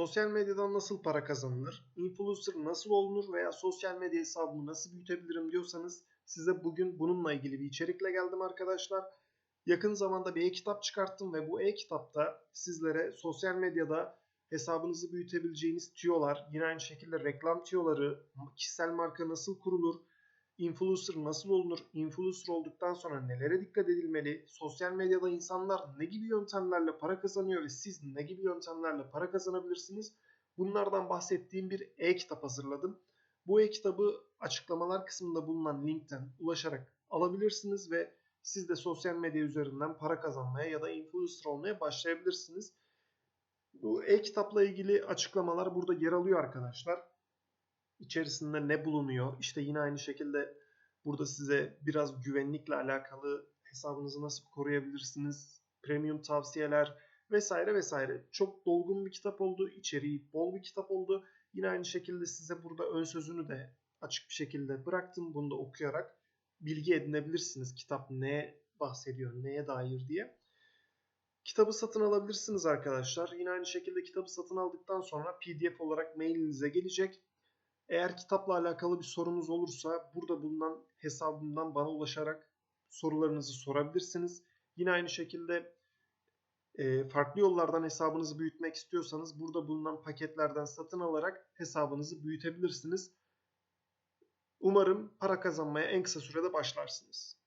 Sosyal medyadan nasıl para kazanılır? Influencer nasıl olunur veya sosyal medya hesabımı nasıl büyütebilirim diyorsanız size bugün bununla ilgili bir içerikle geldim arkadaşlar. Yakın zamanda bir e-kitap çıkarttım ve bu e-kitapta sizlere sosyal medyada hesabınızı büyütebileceğiniz tüyolar, yine aynı şekilde reklam tüyoları, kişisel marka nasıl kurulur, influencer nasıl olunur, influencer olduktan sonra nelere dikkat edilmeli, sosyal medyada insanlar ne gibi yöntemlerle para kazanıyor ve siz ne gibi yöntemlerle para kazanabilirsiniz? Bunlardan bahsettiğim bir e-kitap hazırladım. Bu e-kitabı açıklamalar kısmında bulunan linkten ulaşarak alabilirsiniz ve siz de sosyal medya üzerinden para kazanmaya ya da influencer olmaya başlayabilirsiniz. Bu e-kitapla ilgili açıklamalar burada yer alıyor arkadaşlar. İçerisinde ne bulunuyor? İşte yine aynı şekilde burada size biraz güvenlikle alakalı hesabınızı nasıl koruyabilirsiniz, premium tavsiyeler vesaire vesaire. Çok dolgun bir kitap oldu, içeriği bol bir kitap oldu. Yine aynı şekilde size burada ön sözünü de açık bir şekilde bıraktım. Bunu da okuyarak bilgi edinebilirsiniz. Kitap ne bahsediyor, neye dair diye. Kitabı satın alabilirsiniz arkadaşlar. Yine aynı şekilde kitabı satın aldıktan sonra PDF olarak mailinize gelecek. Eğer kitapla alakalı bir sorunuz olursa burada bulunan hesabımdan bana ulaşarak sorularınızı sorabilirsiniz. Yine aynı şekilde e, farklı yollardan hesabınızı büyütmek istiyorsanız burada bulunan paketlerden satın alarak hesabınızı büyütebilirsiniz. Umarım para kazanmaya en kısa sürede başlarsınız.